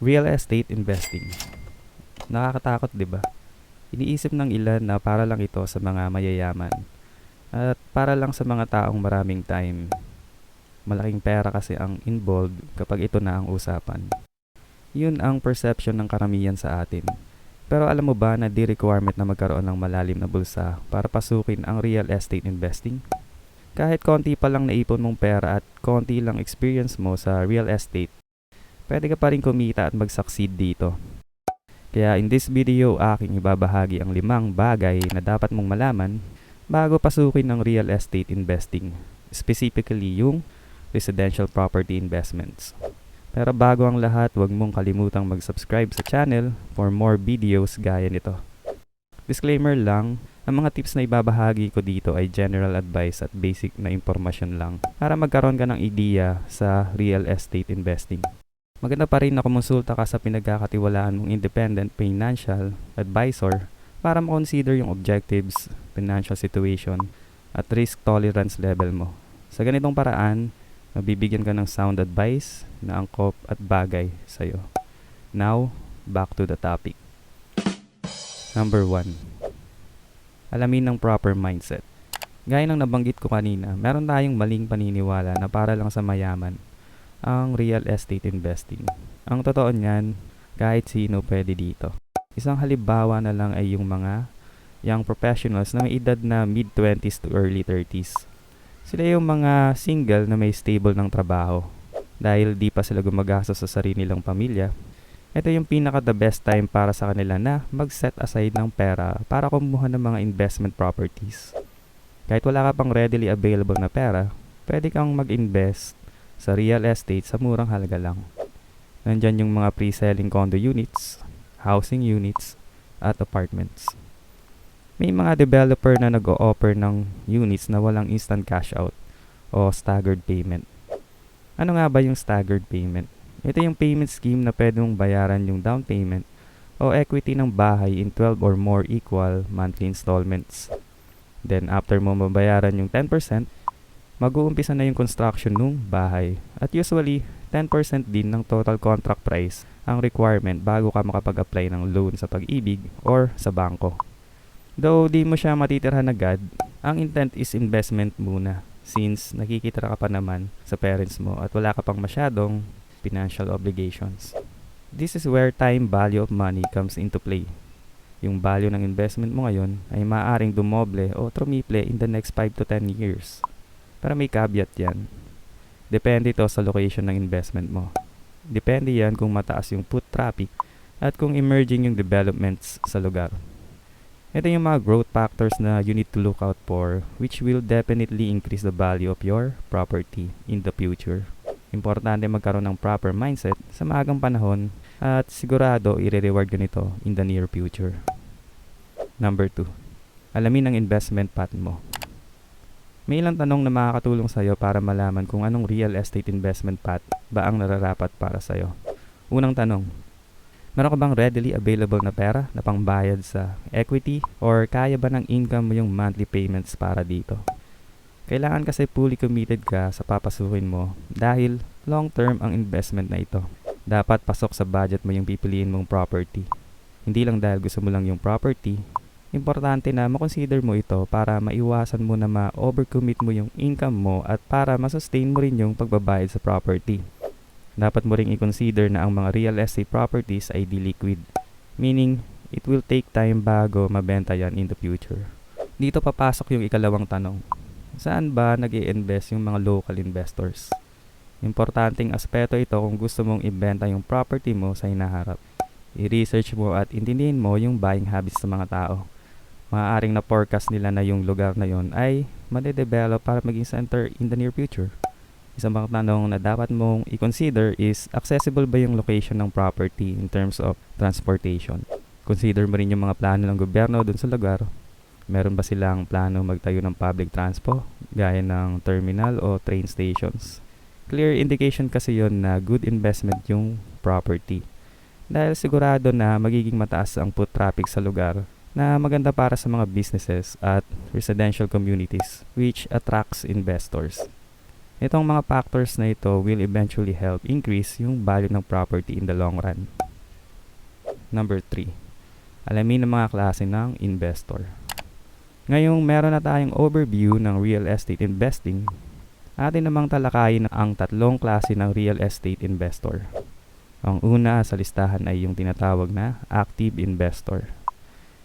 Real estate investing. Nakakatakot, 'di ba? Iniisip ng ilan na para lang ito sa mga mayayaman. At para lang sa mga taong maraming time. Malaking pera kasi ang involved kapag ito na ang usapan. Yun ang perception ng karamihan sa atin. Pero alam mo ba na di requirement na magkaroon ng malalim na bulsa para pasukin ang real estate investing? Kahit konti pa lang naipon mong pera at konti lang experience mo sa real estate, pwede ka pa rin kumita at mag-succeed dito. Kaya in this video, aking ibabahagi ang limang bagay na dapat mong malaman bago pasukin ng real estate investing, specifically yung residential property investments. Pero bago ang lahat, huwag mong kalimutang mag-subscribe sa channel for more videos gaya nito. Disclaimer lang, ang mga tips na ibabahagi ko dito ay general advice at basic na impormasyon lang para magkaroon ka ng ideya sa real estate investing. Maganda pa rin na kumonsulta ka sa pinagkakatiwalaan mong independent financial advisor para ma-consider yung objectives, financial situation, at risk tolerance level mo. Sa ganitong paraan, mabibigyan ka ng sound advice na angkop at bagay sa'yo. Now, back to the topic. Number 1. Alamin ng proper mindset. Gaya ng nabanggit ko kanina, meron tayong maling paniniwala na para lang sa mayaman ang real estate investing. Ang totoo niyan, kahit sino pwede dito. Isang halimbawa na lang ay yung mga young professionals na may edad na mid-20s to early 30s. Sila yung mga single na may stable ng trabaho. Dahil di pa sila gumagastos sa sarili nilang pamilya, ito yung pinaka the best time para sa kanila na mag-set aside ng pera para kumuha ng mga investment properties. Kahit wala ka pang readily available na pera, pwede kang mag-invest sa real estate sa murang halaga lang. Nandyan yung mga pre-selling condo units, housing units, at apartments. May mga developer na nag-o-offer ng units na walang instant cash out o staggered payment. Ano nga ba yung staggered payment? Ito yung payment scheme na pwede mong bayaran yung down payment o equity ng bahay in 12 or more equal monthly installments. Then after mo mabayaran yung 10%, mag-uumpisa na yung construction ng bahay. At usually, 10% din ng total contract price ang requirement bago ka makapag-apply ng loan sa pag-ibig or sa bangko. Though di mo siya matitirhan agad, ang intent is investment muna since nakikita ka pa naman sa parents mo at wala ka pang masyadong financial obligations. This is where time value of money comes into play. Yung value ng investment mo ngayon ay maaaring dumoble o trumiple in the next 5 to 10 years. Pero may caveat yan. Depende ito sa location ng investment mo. Depende yan kung mataas yung foot traffic at kung emerging yung developments sa lugar. Ito yung mga growth factors na you need to look out for which will definitely increase the value of your property in the future. Importante magkaroon ng proper mindset sa maagang panahon at sigurado i-reward nito in the near future. Number 2. Alamin ang investment path mo. May ilang tanong na makakatulong sa iyo para malaman kung anong real estate investment path ba ang nararapat para sa iyo. Unang tanong, meron ka bang readily available na pera na pangbayad sa equity or kaya ba ng income mo yung monthly payments para dito? Kailangan kasi fully committed ka sa papasukin mo dahil long term ang investment na ito. Dapat pasok sa budget mo yung pipiliin mong property. Hindi lang dahil gusto mo lang yung property, importante na makonsider mo ito para maiwasan mo na ma-overcommit mo yung income mo at para masustain mo rin yung pagbabayad sa property. Dapat mo ring i-consider na ang mga real estate properties ay di-liquid, meaning it will take time bago mabenta yan in the future. Dito papasok yung ikalawang tanong saan ba nag invest yung mga local investors. Importanteng aspeto ito kung gusto mong ibenta yung property mo sa hinaharap. I-research mo at intindihin mo yung buying habits ng mga tao. Maaaring na forecast nila na yung lugar na yon ay madedevelop para maging center in the near future. Isang pang tanong na dapat mong i-consider is accessible ba yung location ng property in terms of transportation. Consider mo rin yung mga plano ng gobyerno dun sa lugar Meron ba silang plano magtayo ng public transpo gaya ng terminal o train stations? Clear indication kasi yon na good investment yung property. Dahil sigurado na magiging mataas ang foot traffic sa lugar na maganda para sa mga businesses at residential communities which attracts investors. Itong mga factors na ito will eventually help increase yung value ng property in the long run. Number 3. Alamin ang mga klase ng investor. Ngayong meron na tayong overview ng real estate investing, atin namang talakayin ang tatlong klase ng real estate investor. Ang una sa listahan ay yung tinatawag na active investor.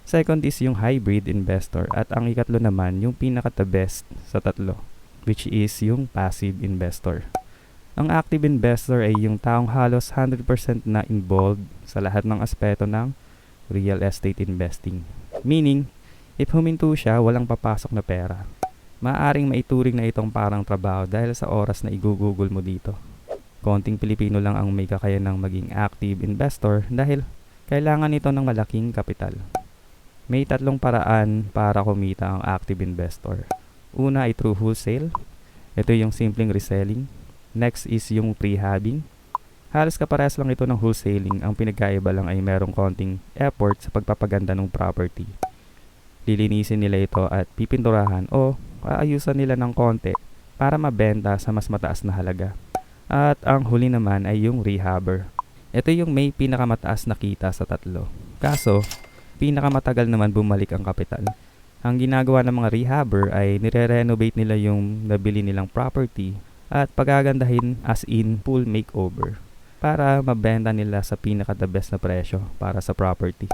Second is yung hybrid investor at ang ikatlo naman yung pinaka-the best sa tatlo which is yung passive investor. Ang active investor ay yung taong halos 100% na involved sa lahat ng aspeto ng real estate investing. Meaning, if huminto siya, walang papasok na pera. Maaring maituring na itong parang trabaho dahil sa oras na igugugol mo dito. Konting Pilipino lang ang may kakayan ng maging active investor dahil kailangan nito ng malaking kapital. May tatlong paraan para kumita ang active investor. Una ay through wholesale. Ito yung simpleng reselling. Next is yung prehabbing. Halos kaparehas lang ito ng wholesaling. Ang pinagkaiba lang ay merong konting effort sa pagpapaganda ng property. Lilinisin nila ito at pipinturahan o aayusan nila ng konti para mabenta sa mas mataas na halaga. At ang huli naman ay yung rehabber. Ito yung may pinakamataas na kita sa tatlo. Kaso, pinakamatagal naman bumalik ang kapital. Ang ginagawa ng mga rehabber ay nire-renovate nila yung nabili nilang property at pagagandahin as in full makeover para mabenta nila sa pinaka-the best na presyo para sa property.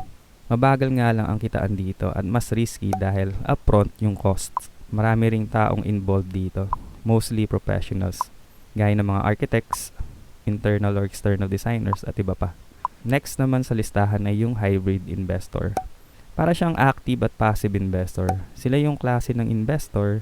Mabagal nga lang ang kitaan dito at mas risky dahil upfront yung costs. Marami ring taong involved dito, mostly professionals, gaya ng mga architects, internal or external designers at iba pa. Next naman sa listahan ay yung hybrid investor. Para siyang active at passive investor. Sila yung klase ng investor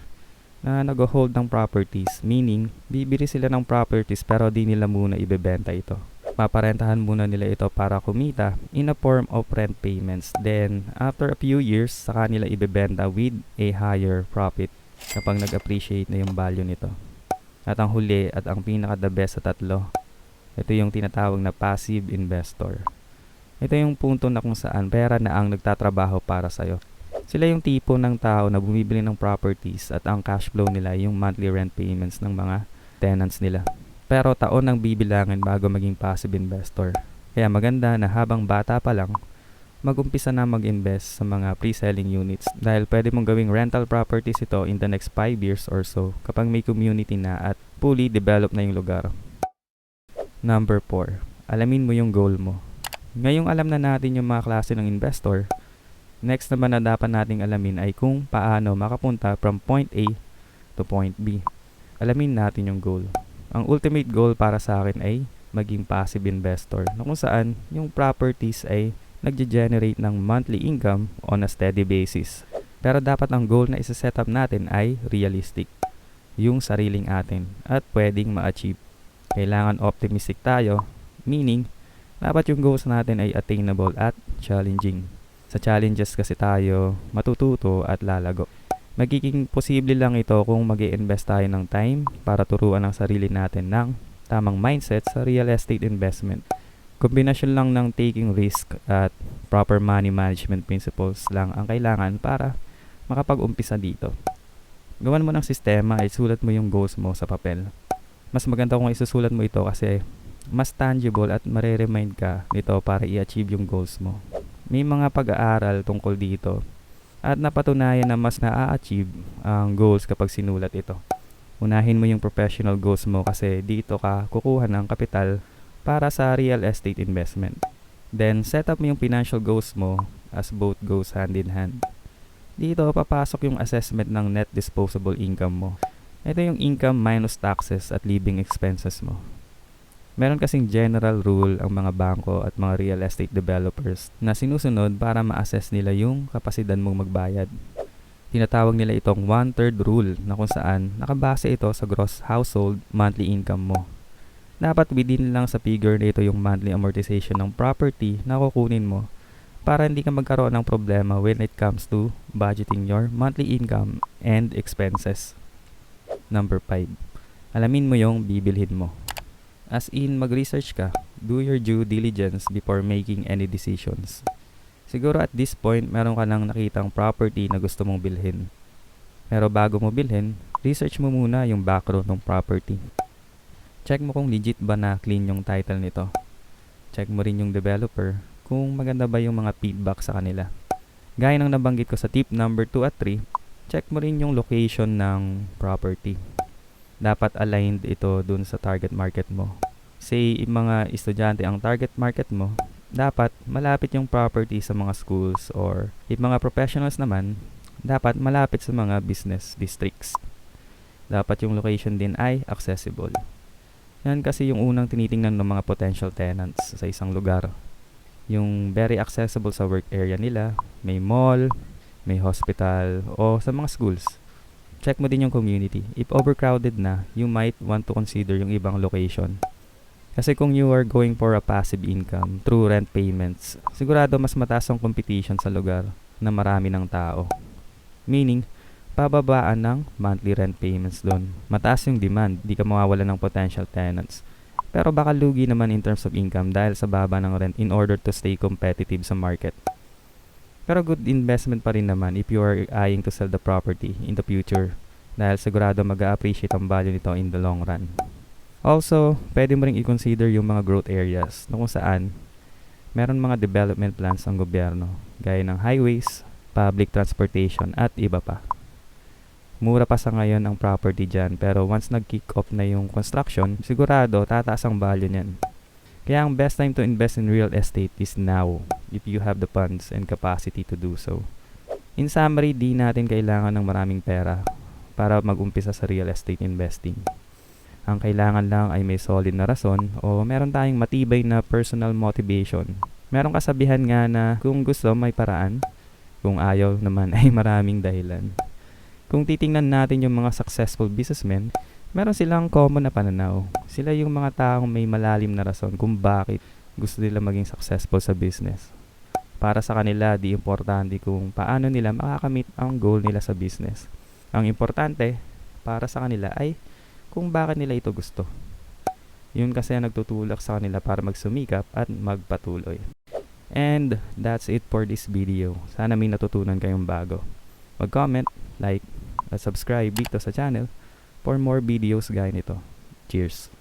na nag-hold ng properties, meaning bibili sila ng properties pero di nila muna ibebenta ito. Paparentahan muna nila ito para kumita in a form of rent payments. Then, after a few years, saka nila ibebenta with a higher profit kapag nag-appreciate na yung value nito. At ang huli at ang pinaka-the best sa tatlo, ito yung tinatawag na passive investor. Ito yung punto na kung saan pera na ang nagtatrabaho para sa'yo. Sila yung tipo ng tao na bumibili ng properties at ang cash flow nila yung monthly rent payments ng mga tenants nila. Pero taon ang bibilangin bago maging passive investor. Kaya maganda na habang bata pa lang, mag-umpisa na mag-invest sa mga pre-selling units dahil pwede mong gawing rental properties ito in the next 5 years or so kapag may community na at fully developed na yung lugar. Number 4. Alamin mo yung goal mo. Ngayong alam na natin yung mga klase ng investor, next naman na dapat nating alamin ay kung paano makapunta from point A to point B. Alamin natin yung goal. Ang ultimate goal para sa akin ay maging passive investor na kung saan yung properties ay nagge-generate ng monthly income on a steady basis. Pero dapat ang goal na isa-set up natin ay realistic. Yung sariling atin at pwedeng ma-achieve. Kailangan optimistic tayo, meaning dapat yung goals natin ay attainable at challenging. Sa challenges kasi tayo matututo at lalago. Magiging posible lang ito kung mag invest tayo ng time para turuan ang sarili natin ng tamang mindset sa real estate investment. Kombinasyon lang ng taking risk at proper money management principles lang ang kailangan para makapag-umpisa dito. Gawan mo ng sistema ay sulat mo yung goals mo sa papel. Mas maganda kung isusulat mo ito kasi mas tangible at mareremind ka nito para i-achieve yung goals mo. May mga pag-aaral tungkol dito at napatunayan na mas na-achieve ang goals kapag sinulat ito. Unahin mo yung professional goals mo kasi dito ka kukuha ng kapital para sa real estate investment. Then, set up mo yung financial goals mo as both goes hand in hand. Dito, papasok yung assessment ng net disposable income mo. Ito yung income minus taxes at living expenses mo. Meron kasing general rule ang mga bangko at mga real estate developers na sinusunod para ma-assess nila yung kapasidad mong magbayad. Tinatawag nila itong one-third rule na kung saan nakabase ito sa gross household monthly income mo. Dapat within lang sa figure na ito yung monthly amortization ng property na kukunin mo para hindi ka magkaroon ng problema when it comes to budgeting your monthly income and expenses. Number 5. Alamin mo yung bibilhin mo. As in, mag-research ka. Do your due diligence before making any decisions. Siguro at this point, meron ka nang nakitang property na gusto mong bilhin. Pero bago mo bilhin, research mo muna yung background ng property. Check mo kung legit ba na clean yung title nito. Check mo rin yung developer kung maganda ba yung mga feedback sa kanila. Gaya ng nabanggit ko sa tip number 2 at 3, check mo rin yung location ng property. Dapat aligned ito dun sa target market mo. Say, mga estudyante ang target market mo, dapat malapit yung property sa mga schools or yung mga professionals naman, dapat malapit sa mga business districts. Dapat yung location din ay accessible. Yan kasi yung unang tinitingnan ng mga potential tenants sa isang lugar. Yung very accessible sa work area nila, may mall, may hospital, o sa mga schools. Check mo din yung community. If overcrowded na, you might want to consider yung ibang location. Kasi kung you are going for a passive income through rent payments, sigurado mas mataas ang competition sa lugar na marami ng tao. Meaning, pababaan ng monthly rent payments doon. Mataas yung demand, di ka mawawala ng potential tenants. Pero baka lugi naman in terms of income dahil sa baba ng rent in order to stay competitive sa market. Pero good investment pa rin naman if you are eyeing to sell the property in the future dahil sigurado mag appreciate ang value nito in the long run. Also, pwede mo rin i-consider yung mga growth areas na kung saan meron mga development plans ang gobyerno gaya ng highways, public transportation at iba pa. Mura pa sa ngayon ang property dyan pero once nag-kick off na yung construction, sigurado tataas ang value niyan. Kaya ang best time to invest in real estate is now if you have the funds and capacity to do so. In summary, di natin kailangan ng maraming pera para mag-umpisa sa real estate investing. Ang kailangan lang ay may solid na rason o meron tayong matibay na personal motivation. Meron kasabihan nga na kung gusto may paraan, kung ayaw naman ay maraming dahilan. Kung titingnan natin yung mga successful businessmen, meron silang common na pananaw. Sila yung mga taong may malalim na rason kung bakit gusto nila maging successful sa business. Para sa kanila, di importante kung paano nila makakamit ang goal nila sa business. Ang importante para sa kanila ay kung bakit nila ito gusto. Yun kasi ang nagtutulak sa kanila para magsumikap at magpatuloy. And that's it for this video. Sana may natutunan kayong bago. Mag-comment, like, at subscribe dito sa channel for more videos gaya nito. Cheers!